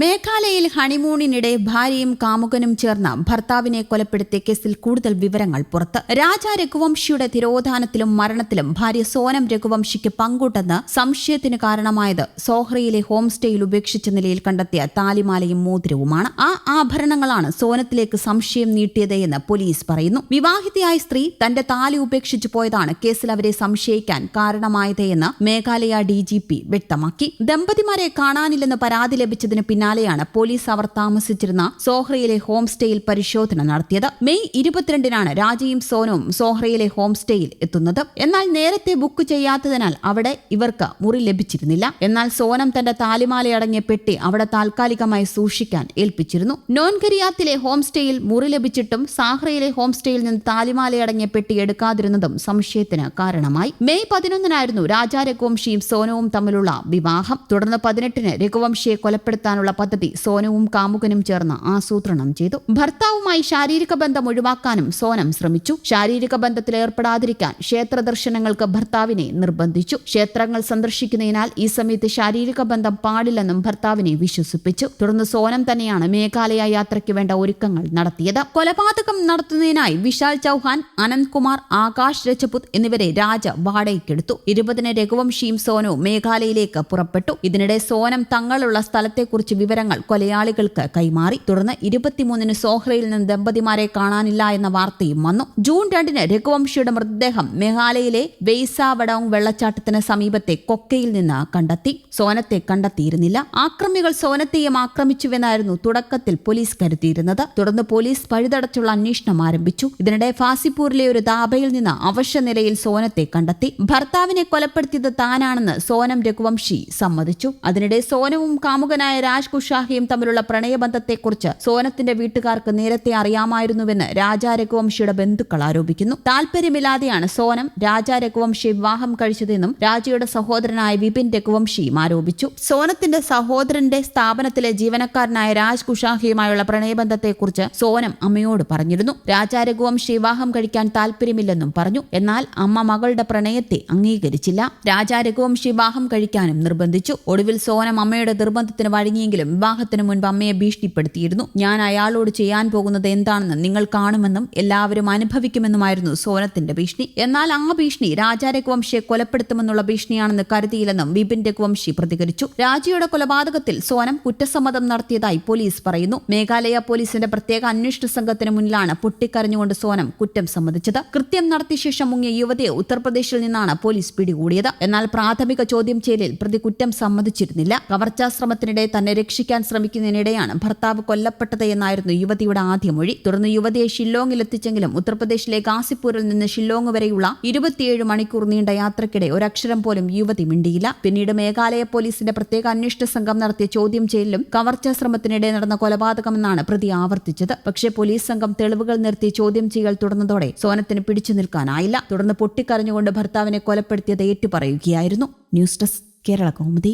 മേഘാലയയിൽ ഹണിമൂണിനിടെ ഭാര്യയും കാമുകനും ചേർന്ന് ഭർത്താവിനെ കൊലപ്പെടുത്തിയ കേസിൽ കൂടുതൽ വിവരങ്ങൾ പുറത്ത്. രാജ രഘുവംശിയുടെ തിരോധാനത്തിലും മരണത്തിലും ഭാര്യ സോനം രഘുവംശിക്ക് പങ്കുണ്ടെന്ന് സംശയത്തിന് കാരണമായത് സോഹ്രയിലെ ഹോം സ്റ്റേയിൽ ഉപേക്ഷിച്ച നിലയിൽ കണ്ടെത്തിയ താലിമാലയും മോതിരവുമാണ്. ആ ആഭരണങ്ങളാണ് സോനത്തിലേക്ക് സംശയം നീട്ടിയതെന്ന് പോലീസ് പറയുന്നു. വിവാഹിതയായ സ്ത്രീ തന്റെ താലി ഉപേക്ഷിച്ചു പോയതാണ് കേസിൽ അവരെ സംശയിക്കാൻ കാരണമായതെന്ന് മേഘാലയ ഡി വ്യക്തമാക്കി. ദമ്പതിമാരെ കാണാനില്ലെന്ന് പരാതി ലഭിച്ചതിന് പിന്നാലെയാണ് പോലീസ് അവർ താമസിച്ചിരുന്ന സോഹ്രയിലെ ഹോം സ്റ്റേയിൽ പരിശോധന നടത്തിയത്. മെയ് ഇരുപത്തിരണ്ടിനാണ് രാജയും സോനവും സോഹ്രയിലെ ഹോം സ്റ്റേയിൽ എത്തുന്നത്. എന്നാൽ നേരത്തെ ബുക്ക് ചെയ്യാത്തതിനാൽ അവിടെ ഇവർക്ക് മുറി ലഭിച്ചിരുന്നില്ല. എന്നാൽ സോനം തന്റെ താലിമാലയടങ്ങിയ പെട്ടി അവിടെ താൽക്കാലികമായി സൂക്ഷിക്കാൻ ഏൽപ്പിച്ചിരുന്നു. നോൻകരിയാത്തിലെ ഹോം സ്റ്റേയിൽ മുറി ലഭിച്ചിട്ടും സാഹ്രയിലെ ഹോം സ്റ്റേയിൽ നിന്ന് താലിമാലയടങ്ങിയ പെട്ടി എടുക്കാതിരുന്നതും സംശയത്തിന് കാരണമായി. മെയ് പതിനൊന്നിനായിരുന്നു രാജാ രഘുവംശിയും സോനവും തമ്മിലുള്ള വിവാഹം. തുടർന്ന് പതിനെട്ടിന് രഘുവംശിയെ കൊലപ്പെടുത്താനുള്ള പദ്ധതി സോനവും കാമുകനും ചേർന്ന് ആസൂത്രണം ചെയ്തു. ഭർത്താവുമായി ശാരീരിക ബന്ധം ഒഴിവാക്കാനും സോനം ശ്രമിച്ചു. ശാരീരിക ബന്ധത്തിൽ ഏർപ്പെടാതിരിക്കാൻ ക്ഷേത്ര ദർശനങ്ങൾക്ക് ഭർത്താവിനെ നിർബന്ധിച്ചു. ക്ഷേത്രങ്ങൾ സന്ദർശിക്കുന്നതിനാൽ ഈ സമയത്ത് ശാരീരിക ബന്ധം പാടില്ലെന്നും ഭർത്താവിനെ വിശ്വസിപ്പിച്ചു. തുടർന്ന് സോനം തന്നെയാണ് മേഘാലയ യാത്രയ്ക്ക് വേണ്ട ഒരുക്കങ്ങൾ നടത്തിയത്. കൊലപാതകം നടത്തുന്നതിനായി വിശാൽ ചൌഹാൻ അനന്ത്കുമാർ ആകാശ് രജപുത് എന്നിവരെ രാജ വാടകയ്ക്കെടുത്തു. ഇരുപതിന് രഘുവംശിയും സോനവും മേഘാലയയിലേക്ക് പുറപ്പെട്ടു. ഇതിനിടെ സോനം തങ്ങളുള്ള സ്ഥലത്തെക്കുറിച്ച് വിവരങ്ങൾ കൊലയാളികൾക്ക് കൈമാറി. തുടർന്ന് ഇരുപത്തിമൂന്നിന് സോഹ്രയിൽ നിന്ന് ദമ്പതിമാരെ കാണാനില്ല എന്ന വാർത്തയും വന്നു. ജൂൺ രണ്ടിന് രഘുവംശിയുടെ മൃതദേഹം മേഘാലയയിലെ വെയ്സാവടോങ് വെള്ളച്ചാട്ടത്തിന് സമീപത്തെ കൊക്കയിൽ നിന്ന് കണ്ടെത്തി. സോനത്തെ കണ്ടെത്തിയിരുന്നില്ല. ആക്രമികൾ സോനത്തെയും ആക്രമിച്ചുവെന്നായിരുന്നു തുടക്കത്തിൽ പോലീസ് കരുതിയിരുന്നത്. തുടർന്ന് പോലീസ് പഴുതടച്ചുള്ള അന്വേഷണം ആരംഭിച്ചു. ഇതിനിടെ ഫാസിപ്പൂരിലെ ഒരു ദാബയിൽ നിന്ന് അവശ്യ നിലയിൽ സോനത്തെ കണ്ടെത്തി. ഭർത്താവിനെ കൊലപ്പെടുത്തിയത് താനാണെന്ന് സോനം രഘുവംശി സമ്മതിച്ചു. അതിനിടെ സോനവും കാമുകനായ രാജ് കുഷാഹിയും തമ്മിലുള്ള പ്രണയബന്ധത്തെക്കുറിച്ച് സോനത്തിന്റെ വീട്ടുകാർക്ക് നേരത്തെ അറിയാമായിരുന്നുവെന്ന് രാജാ രഘുവംശിയുടെ ബന്ധുക്കൾ ആരോപിക്കുന്നു. താൽപര്യമില്ലാതെയാണ് സോനം രാജാ രഘുവംശി വിവാഹം കഴിച്ചതെന്നും രാജയുടെ സഹോദരനായ വിപിൻ രഘുവംശിയും ആരോപിച്ചു. സോനത്തിന്റെ സഹോദരന്റെ സ്ഥാപനത്തിലെ ജീവനക്കാരനായ രാജ് കുഷാഹിയുമായുള്ള പ്രണയബന്ധത്തെക്കുറിച്ച് സോനം അമ്മയോട് പറഞ്ഞിരുന്നു. രാജാ രഘുവംശി വിവാഹം കഴിക്കാൻ താൽപര്യമില്ലെന്നും പറഞ്ഞു. എന്നാൽ അമ്മ മകളുടെ പ്രണയത്തെ അംഗീകരിച്ചില്ല. രാജാ രഘുവംശി വിവാഹം കഴിക്കാനും നിർബന്ധിച്ചു. ഒടുവിൽ സോനം അമ്മയുടെ നിർബന്ധത്തിന് വഴങ്ങിയെങ്കിലും വിവാഹത്തിന് മുൻപ് അമ്മയെ ഭീഷണിപ്പെടുത്തിയിരുന്നു. ഞാൻ അയാളോട് ചെയ്യാൻ പോകുന്നത് എന്താണെന്ന് നിങ്ങൾ കാണുമെന്നും എല്ലാവരും അനുഭവിക്കുമെന്നുമായിരുന്നു സോനത്തിന്റെ ഭീഷണി. എന്നാൽ ആ ഭീഷണി രാജാ രഘുവംശിയെ കൊലപ്പെടുത്തുമെന്നുള്ള ഭീഷണിയാണെന്ന് കരുതിയില്ലെന്നും വിപിന്റെ രഘുവംശി പ്രതികരിച്ചു. രാജയുടെ കൊലപാതകത്തിൽ സോനം കുറ്റസമ്മതം നടത്തിയതായി പോലീസ് പറയുന്നു. മേഘാലയ പോലീസിന്റെ പ്രത്യേക അന്വേഷണ സംഘത്തിന് മുന്നിലാണ് പൊട്ടിക്കരഞ്ഞുകൊണ്ട് സോനം കുറ്റം സമ്മതിച്ചത്. കൃത്യം നടത്തിയ ശേഷം മുങ്ങിയ യുവതിയെ ഉത്തർപ്രദേശിൽ നിന്നാണ് പോലീസ് പിടികൂടിയത്. എന്നാൽ പ്രാഥമിക ചോദ്യം ചെയ്യലിൽ പ്രതി കുറ്റം സമ്മതിച്ചിരുന്നില്ല. കവർച്ചാശ്രമത്തിനിടെ തന്നെ രക്ഷിക്കാൻ ശ്രമിക്കുന്നതിനിടെയാണ് ഭർത്താവ് കൊല്ലപ്പെട്ടത് എന്നായിരുന്നു യുവതിയുടെ ആദ്യ മൊഴി. തുടർന്ന് യുവതിയെ ഷില്ലോങ്ങിൽ എത്തിച്ചെങ്കിലും ഉത്തർപ്രദേശിലെ ഗാസിപ്പൂരിൽ നിന്ന് ഷില്ലോങ് വരെയുള്ള ഇരുപത്തിയേഴ് മണിക്കൂർ നീണ്ട യാത്രക്കിടെ ഒരക്ഷരം പോലും യുവതി മിണ്ടിയില്ല. പിന്നീട് മേഘാലയ പോലീസിന്റെ പ്രത്യേക അന്വേഷണ സംഘം നടത്തിയ ചോദ്യം ചെയ്യലിലും കവർച്ചാ ശ്രമത്തിനിടെ നടന്ന കൊലപാതകമെന്നാണ് പ്രതി ആവർത്തിച്ചത്. പക്ഷേ പോലീസ് സംഘം തെളിവുകൾ നിർത്തി ചോദ്യം ചെയ്യൽ തുടർന്നതോടെ സോനത്തിന് പിടിച്ചു നിൽക്കാനായില്ല. തുടർന്ന് പൊട്ടിക്കരഞ്ഞുകൊണ്ട് ഭർത്താവിനെ കൊലപ്പെടുത്തിയത് ഏറ്റുപറയുകയായിരുന്നു. News desk Kerala Kaumudi.